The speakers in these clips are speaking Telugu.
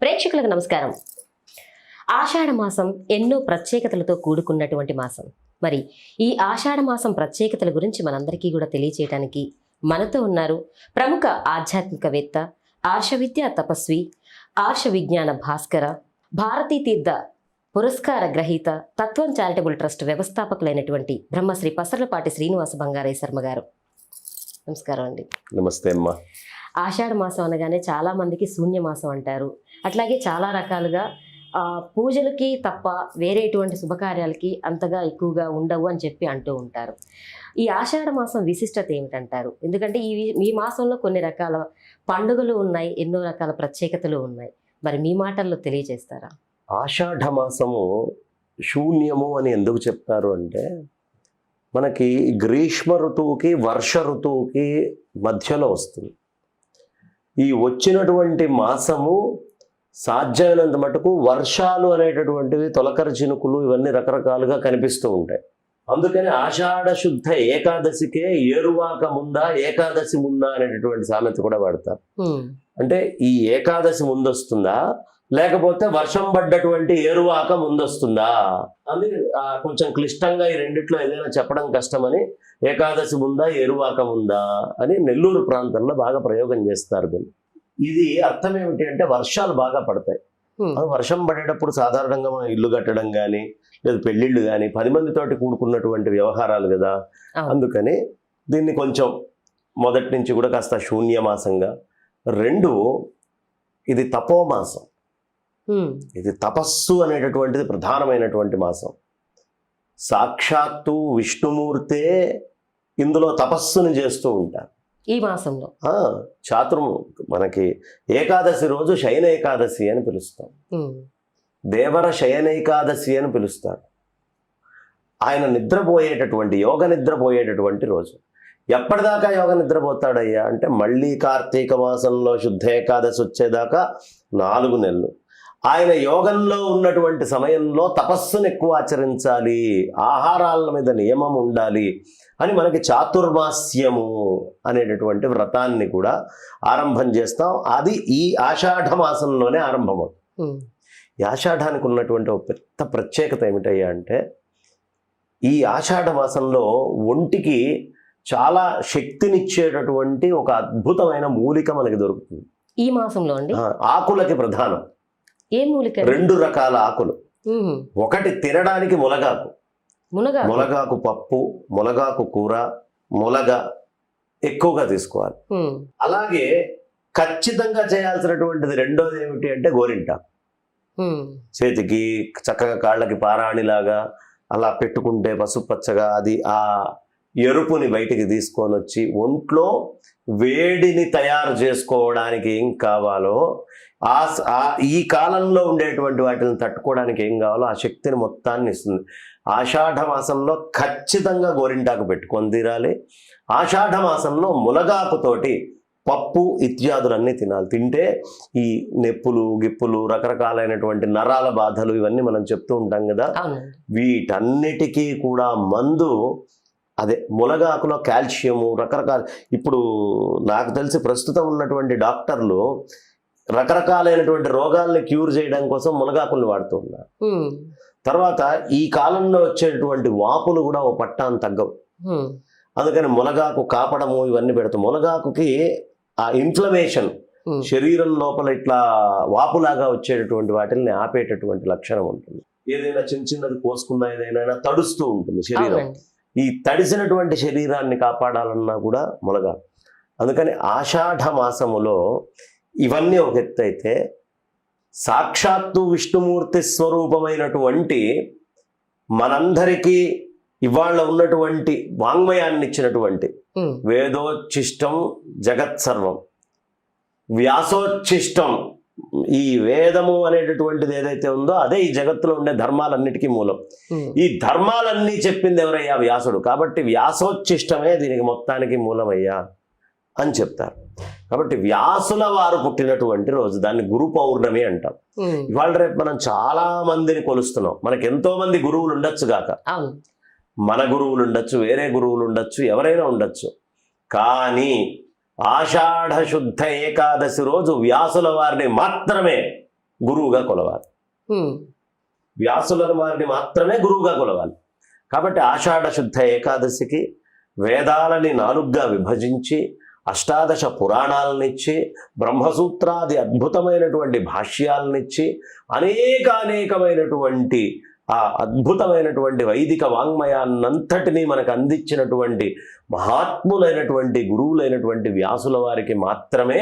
ప్రేక్షకులకు నమస్కారం. ఆషాఢ మాసం ఎన్నో ప్రత్యేకతలతో కూడుకున్నటువంటి మాసం. మరి ఈ ఆషాఢ మాసం ప్రత్యేకతల గురించి మనందరికీ కూడా తెలియచేయడానికి మనతో ఉన్నారు ప్రముఖ ఆధ్యాత్మికవేత్త ఆర్ష విద్యా తపస్వి ఆర్ష విజ్ఞాన భాస్కర భారతీ తీర్థ పురస్కార గ్రహీత తత్వం చారిటబుల్ ట్రస్ట్ వ్యవస్థాపకులైనటువంటి బ్రహ్మశ్రీ పసర్లపాటి శ్రీనివాస బంగారయ్య శర్మ గారు. నమస్కారం అండి. నమస్తే అమ్మా. ఆషాఢ మాసం అనగానే చాలా మందికి శూన్య మాసం అంటారు. అట్లాగే చాలా రకాలుగా పూజలకి తప్ప వేరే ఎటువంటి శుభకార్యాలకి అంతగా ఎక్కువగా ఉండవు అని చెప్పి అంటూ ఉంటారు. ఈ ఆషాఢ మాసం విశిష్టత ఏమిటంటారు? ఎందుకంటే ఈ ఈ మాసంలో కొన్ని రకాల పండుగలు ఉన్నాయి ఎన్నో రకాల ప్రత్యేకతలు ఉన్నాయి. మరి మీ మాటల్లో తెలియజేస్తారా? ఆషాఢ మాసము శూన్యము అని ఎందుకు చెప్తారు అంటే మనకి గ్రీష్మ ఋతువుకి వర్ష ఋతువుకి మధ్యలో వస్తుంది. ఈ వచ్చినటువంటి మాసము సాధ్యమైనంత మటుకు వర్షాలు అనేటటువంటివి తొలకరి చినుకులు ఇవన్నీ రకరకాలుగా కనిపిస్తూ ఉంటాయి. అందుకని ఆషాఢ శుద్ధ ఏకాదశికే ఏరువాక ముందా ఏకాదశి ముందా అనేటటువంటి సామెత కూడా వాడతారు. అంటే ఈ ఏకాదశి ముందొస్తుందా? లేకపోతే వర్షం పడ్డటువంటి ఏరువాక ముందొస్తుందా? ఆ, కొంచెం క్లిష్టంగా ఈ రెండిట్లో ఏదైనా చెప్పడం కష్టమని ఏకాదశి ముందా ఏరువాక ఉందా అని నెల్లూరు ప్రాంతంలో బాగా ప్రయోగం చేస్తారు దీన్ని. ఇది అర్థం ఏమిటి అంటే వర్షాలు బాగా పడతాయి. వర్షం పడేటప్పుడు సాధారణంగా మనం ఇల్లు కట్టడం కానీ లేదా పెళ్ళిళ్ళు కానీ పది మందితోటి కూడుకున్నటువంటి వ్యవహారాలు కదా. అందుకని దీన్ని కొంచెం మొదటి నుంచి కూడా కాస్త శూన్యమాసంగా. రెండు ఇది తపోమాసం. ఇది తపస్సు అనేటటువంటిది ప్రధానమైనటువంటి మాసం. సాక్షాత్తు విష్ణుమూర్తే ఇందులో తపస్సుని చేస్తూ ఉంటారు. ఈ మాసంలో. ఆ, చాతుర్మ. మనకి ఏకాదశి రోజు శయన ఏకాదశి అని పిలుస్తాం. దేవర శయనైకాదశి అని పిలుస్తారు. ఆయన నిద్రపోయేటటువంటి యోగ నిద్రపోయేటటువంటి రోజు. ఎప్పటిదాకా యోగ నిద్రపోతాడయ్యా? అంటే మళ్ళీ కార్తీక మాసంలో శుద్ధ ఏకాదశి వచ్చేదాకా నాలుగు నెలలు. ఆయన యోగంలో ఉన్నటువంటి సమయంలో తపస్సును ఎక్కువ ఆచరించాలి ఆహారాల మీద నియమం ఉండాలి అని మనకి చాతుర్మాస్యము అనేటటువంటి వ్రతాన్ని కూడా ఆరంభం చేస్తాం. అది ఈ ఆషాఢ మాసంలోనే ఆరంభమవుతుంది. ఈ ఆషాఢానికి ఉన్నటువంటి ఒక పెద్ద ప్రత్యేకత ఏమిటయ్యా అంటే ఈ ఆషాఢ మాసంలో ఒంటికి చాలా శక్తినిచ్చేటటువంటి ఒక అద్భుతమైన మూలిక మనకి దొరుకుతుంది. ఈ మాసంలో అండి? ఆకులకి ప్రధానం. ఏ మూలిక రెండు రకాల ఆకులు. ఒకటి తినడానికి ములగాకు మునగా ములగాకు పప్పు ములగాకు కూర ములగ ఎక్కువగా తీసుకోవాలి. అలాగే ఖచ్చితంగా చేయాల్సినటువంటిది రెండోది ఏమిటి అంటే గోరింట. చేతికి చక్కగా కాళ్ళకి పారాణిలాగా అలా పెట్టుకుంటే పసుపచ్చగా అది ఆ ఎరుపుని బయటికి తీసుకొని వచ్చి ఒంట్లో వేడిని తయారు చేసుకోవడానికి ఏం కావాలో ఆ ఈ కాలంలో ఉండేటువంటి వాటిని తట్టుకోవడానికి ఏం కావాలో ఆ శక్తిని మొత్తాన్ని ఇస్తుంది. ఆషాఢ మాసంలో ఖచ్చితంగా గోరింటాకు పెట్టుకొని తీరాలి. ఆషాఢ మాసంలో ములగాకుతోటి పప్పు ఇత్యాదులన్నీ తినాలి. తింటే ఈ నెప్పులు గిప్పులు రకరకాలైనటువంటి నరాల బాధలు ఇవన్నీ మనం చెప్తూ ఉంటాం కదా. వీటన్నిటికీ కూడా మందు అదే ములగాకులో కాల్షియము రకరకాల ఇప్పుడు నాకు తెలిసి ప్రస్తుతం ఉన్నటువంటి డాక్టర్లు రకరకాలైనటువంటి రోగాల్ని క్యూర్ చేయడం కోసం మునగాకుల్ని వాడుతూ ఉన్నారు. తర్వాత ఈ కాలంలో వచ్చేటువంటి వాపులు కూడా ఓ పట్టాన్ని తగ్గవు. అందుకని మునగాకు కాపడము ఇవన్నీ పెడతాం మునగాకుకి ఆ ఇన్ఫ్లమేషన్. శరీరం లోపల ఇట్లా వాపులాగా వచ్చేటటువంటి వాటిని ఆపేటటువంటి లక్షణం ఉంటుంది ఏదైనా చిన్న చిన్నది కోసుకున్నా ఏదైనా తడుస్తూ ఉంటుంది శరీరం ఈ తడిసినటువంటి శరీరాన్ని కాపాడాలన్నా కూడా ములగా అందుకని ఆషాఢ మాసములో ఇవన్నీ ఒక ఎత్తు అయితే సాక్షాత్తు విష్ణుమూర్తి స్వరూపమైనటువంటి మనందరికీ ఇవాళ ఉన్నటువంటి వాంగ్మయాన్ని ఇచ్చినటువంటి. వేదోచ్ఛిష్టం జగత్ సర్వం వ్యాసోచ్ఛిష్టం ఈ వేదము అనేటటువంటిది ఏదైతే ఉందో అదే ఈ జగత్తులో ఉండే ధర్మాలన్నిటికీ మూలం. ఈ ధర్మాలన్నీ చెప్పింది ఎవరయ్యా వ్యాసుడు కాబట్టి వ్యాసోచ్ఛిష్టమే దీనికి మొత్తానికి మూలమయ్యా అని చెప్తారు కాబట్టి వ్యాసుల వారు పుట్టినటువంటి రోజు దాన్ని గురు పౌర్ణమి అంటాం. ఇవాళ రేపు మనం చాలా మందిని కొలుస్తున్నాం. మనకి ఎంతో మంది గురువులు ఉండొచ్చు గాక. మన గురువులు ఉండొచ్చు వేరే గురువులు ఉండొచ్చు ఎవరైనా ఉండొచ్చు. కానీ ఆషాఢ శుద్ధ ఏకాదశి రోజు వ్యాసుల వారిని మాత్రమే గురువుగా కొలవాలి. వ్యాసుల వారిని మాత్రమే గురువుగా కొలవాలి. కాబట్టి ఆషాఢ శుద్ధ ఏకాదశికి వేదాలని నాలుగుగా విభజించి అష్టాదశ పురాణాలనిచ్చి బ్రహ్మసూత్రాది అద్భుతమైనటువంటి భాష్యాలనిచ్చి అనేకానేకమైనటువంటి ఆ అద్భుతమైనటువంటి వైదిక వాంగ్మయాన్నంతటినీ మనకు అందించినటువంటి మహాత్ములైనటువంటి గురువులైనటువంటి వ్యాసుల వారికి మాత్రమే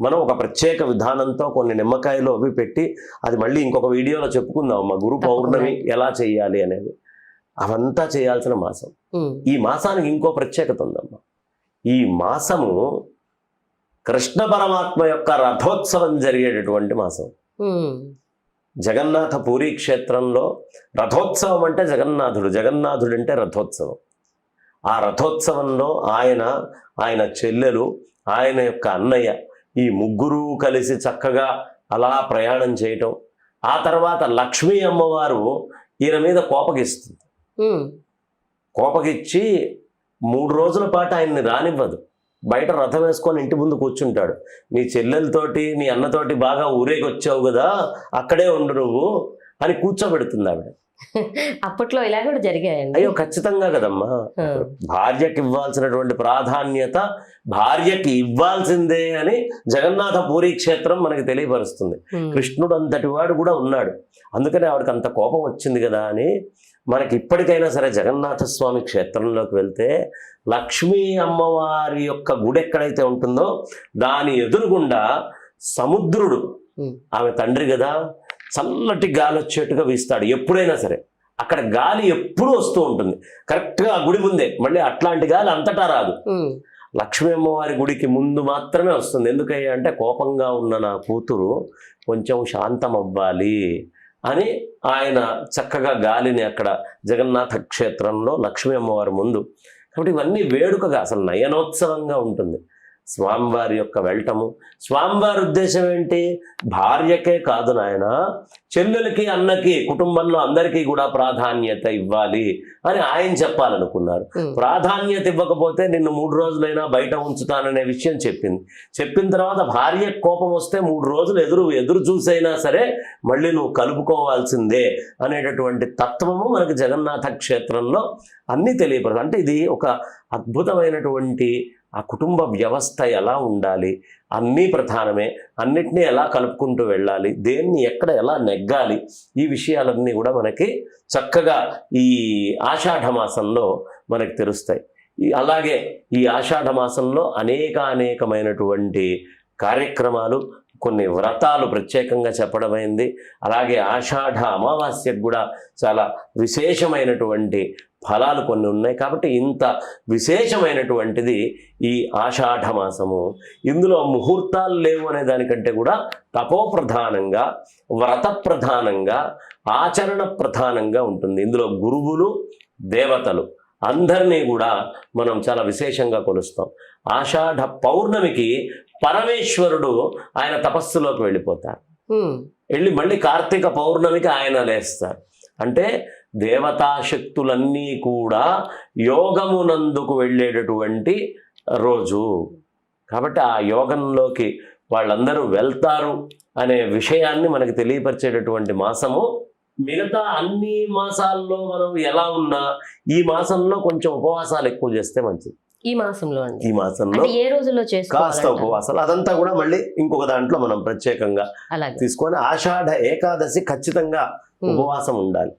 మనం ఒక ప్రత్యేక విధానంతో కొన్ని నిమ్మకాయలు అవి పెట్టి అది మళ్ళీ ఇంకొక వీడియోలో చెప్పుకుందాం. అమ్మ గురు పౌర్ణమి ఎలా చేయాలి అనేది. అవంతా చేయాల్సిన మాసం. ఈ మాసానికి ఇంకో ప్రత్యేకత ఉందమ్మా. ఈ మాసము కృష్ణ పరమాత్మ యొక్క రథోత్సవం జరిగేటటువంటి మాసం. జగన్నాథ పూరి క్షేత్రంలో రథోత్సవం అంటే జగన్నాథుడు జగన్నాథుడు అంటే రథోత్సవం. ఆ రథోత్సవంలో ఆయన ఆయన చెల్లెలు ఆయన యొక్క అన్నయ్య ఈ ముగ్గురు కలిసి చక్కగా అలా ప్రయాణం చేయటం. ఆ తర్వాత లక్ష్మీ అమ్మవారు ఈయన మీద కోపగిస్తుంది. కోపగిచ్చి మూడు రోజుల పాటు ఆయన్ని రానివ్వదు. బయట రథం వేసుకొని ఇంటి ముందు కూర్చుంటాడు. నీ చెల్లెలతోటి నీ అన్నతోటి బాగా ఊరేగి వచ్చావు కదా అక్కడే ఉండు నువ్వు అని కూర్చోబెడుతుంది ఆవిడ. అప్పట్లో ఇలా కూడా జరిగాయండి. అయ్యో ఖచ్చితంగా కదమ్మా. భార్యకి ఇవ్వాల్సినటువంటి ప్రాధాన్యత భార్యకి ఇవ్వాల్సిందే అని జగన్నాథ పూరి క్షేత్రం మనకి తెలియపరుస్తుంది. కృష్ణుడు అంతటి వాడు కూడా ఉన్నాడు. అందుకని ఆవిడకి అంత కోపం వచ్చింది కదా అని మనకి ఇప్పటికైనా సరే జగన్నాథ స్వామి క్షేత్రంలోకి వెళ్తే లక్ష్మీ అమ్మవారి యొక్క గుడి ఎక్కడైతే ఉంటుందో దాని ఎదురుగుండా సముద్రుడు. ఆమె తండ్రి కదా. చల్లటి గాలి వచ్చేట్టుగా వీస్తాడు. ఎప్పుడైనా సరే అక్కడ గాలి ఎప్పుడూ వస్తూ ఉంటుంది. కరెక్ట్గా ఆ గుడి ముందే. మళ్ళీ అట్లాంటి గాలి అంతటా రాదు. లక్ష్మీ అమ్మవారి గుడికి ముందు మాత్రమే వస్తుంది. ఎందుకయ్యా అంటే కోపంగా ఉన్న నా కూతురు కొంచెం శాంతం అవ్వాలి అని ఆయన చక్కగా గాలిని అక్కడ జగన్నాథ క్షేత్రంలో లక్ష్మీ అమ్మవారి ముందు. కాబట్టి ఇవన్నీ వేడుకగా అసలు నయనోత్సవంగా ఉంటుంది. స్వామివారి యొక్క వెళ్ళటము. స్వామివారి ఉద్దేశం ఏంటి? భార్యకే కాదు నాయన చెల్లెలకి అన్నకి కుటుంబంలో అందరికీ కూడా ప్రాధాన్యత ఇవ్వాలి అని ఆయన చెప్పాలనుకున్నారు. ప్రాధాన్యత ఇవ్వకపోతే నిన్ను మూడు రోజులైనా బయట ఉంచుతాననే విషయం చెప్పింది. చెప్పిన తర్వాత భార్య కోపం వస్తే మూడు రోజులు ఎదురు ఎదురు చూసైనా సరే మళ్ళీ నువ్వు కలుపుకోవాల్సిందే అనేటటువంటి తత్వము మనకి జగన్నాథ క్షేత్రంలో అన్నీ తెలియపడదు. అంటే ఇది ఒక అద్భుతమైనటువంటి ఆ కుటుంబ వ్యవస్థ ఎలా ఉండాలి? అన్నీ ప్రధానమే. అన్నిటినీ ఎలా కలుపుకుంటూ వెళ్ళాలి? దేన్ని ఎక్కడ ఎలా నెగ్గాలి? ఈ విషయాలన్నీ కూడా మనకి చక్కగా ఈ ఆషాఢ మాసంలో మనకి తెలుస్తాయి. అలాగే ఈ ఆషాఢ మాసంలో అనేక అనేకమైనటువంటి కార్యక్రమాలు కొన్ని వ్రతాలు ప్రత్యేకంగా చెప్పడమైంది అలాగే ఆషాఢ అమావాస్యకు కూడా చాలా విశేషమైనటువంటి ఫలాలు కొన్ని ఉన్నాయి కాబట్టి ఇంత విశేషమైనటువంటిది ఈ ఆషాఢ మాసము ఇందులో ముహూర్తాలు లేవు అనే దానికంటే కూడా తపోప్రధానంగా వ్రత ప్రధానంగా ఆచరణ ప్రధానంగా ఉంటుంది. ఇందులో గురువులు దేవతలు అందరినీ కూడా మనం చాలా విశేషంగా కొలుస్తాం. ఆషాఢ పౌర్ణమికి పరమేశ్వరుడు ఆయన తపస్సులోకి వెళ్ళిపోతారు. వెళ్ళి మళ్ళీ కార్తీక పౌర్ణమికి ఆయన లేస్తారు. అంటే దేవతా శక్తులన్నీ కూడా యోగమునందుకు వెళ్ళేటటువంటి రోజు. కాబట్టి ఆ యోగంలోకి వాళ్ళందరూ వెళ్తారు అనే విషయాన్ని మనకి తెలియపరిచేటటువంటి మాసము. మిగతా అన్ని మాసాల్లో మనం ఎలా ఉన్నా ఈ మాసంలో కొంచెం ఉపవాసాలు ఎక్కువ చేస్తే మంచిది. ఈ మాసంలో ఈ మాసంలో ఏ రోజుల్లో కాస్త ఉపవాసాలు. అదంతా కూడా మళ్ళీ ఇంకొక దాంట్లో మనం ప్రత్యేకంగా తీసుకొని ఆషాఢ ఏకాదశి ఖచ్చితంగా ఉపవాసం ఉండాలి.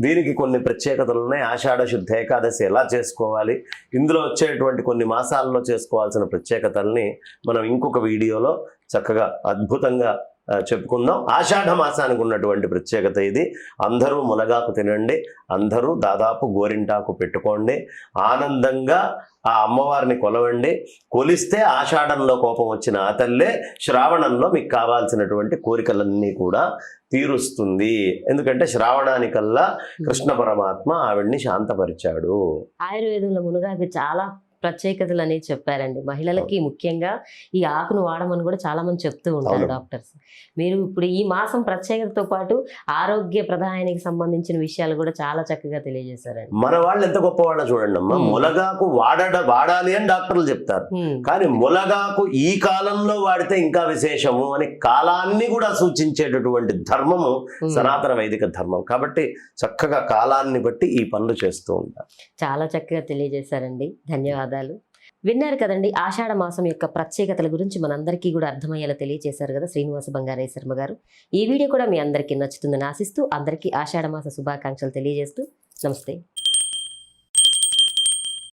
దీనికి కొన్ని ప్రత్యేకతలు ఉన్నాయి. ఆషాఢ శుద్ధ ఏకాదశి ఎలా చేసుకోవాలి? ఇందులో వచ్చేటువంటి కొన్ని మాసాల్లో చేసుకోవాల్సిన ప్రత్యేకతల్ని మనం ఇంకొక వీడియోలో చక్కగా అద్భుతంగా చెప్పుకుందాం. ఆషాఢ మాసానికి ఉన్నటువంటి ప్రత్యేకత ఇది. అందరూ మునగాకు తినండి. అందరూ దాదాపు గోరింటాకు పెట్టుకోండి. ఆనందంగా ఆ అమ్మవారిని కొలవండి. కొలిస్తే ఆషాఢంలో కోపం వచ్చిన ఆ తల్లే శ్రావణంలో మీకు కావాల్సినటువంటి కోరికలన్నీ కూడా తీరుస్తుంది. ఎందుకంటే శ్రావణానికల్లా కృష్ణ పరమాత్మ ఆవిడ్ని శాంతపరిచాడు. ఆయుర్వేదంలో మునగాకు చాలా ప్రత్యేకతలు అనేది చెప్పారండి. మహిళలకి ముఖ్యంగా ఈ ఆకును వాడమని కూడా చాలా మంది చెప్తూ ఉంటారు. డాక్టర్స్. మీరు ఇప్పుడు ఈ మాసం ప్రత్యేకతతో పాటు ఆరోగ్య ప్రధానానికి సంబంధించిన విషయాలు కూడా చాలా చక్కగా తెలియజేశారండి. మన వాళ్ళు ఎంత గొప్ప వాళ్ళ చూడండి అమ్మా. ములగాకు వాడడ వాడాలి అని డాక్టర్లు చెప్తారు. కానీ ములగాకు ఈ కాలంలో వాడితే ఇంకా విశేషము అని కాలాన్ని కూడా సూచించేటటువంటి ధర్మము. సనాతన వైదిక ధర్మం. కాబట్టి చక్కగా కాలాన్ని బట్టి ఈ పనులు చేస్తూ ఉంటారు. చాలా చక్కగా తెలియజేశారండి. ధన్యవాదాలు. విన్నారు కదండి ఆషాఢ మాసం యొక్క ప్రత్యేకతల గురించి మనందరికీ కూడా అర్థమయ్యేలా తెలియజేశారు కదా శ్రీనివాస బంగారయ్య శర్మ గారు. ఈ వీడియో కూడా మీ అందరికీ నచ్చుతుందని ఆశిస్తూ అందరికీ ఆషాఢ మాస శుభాకాంక్షలు తెలియజేస్తూ నమస్తే.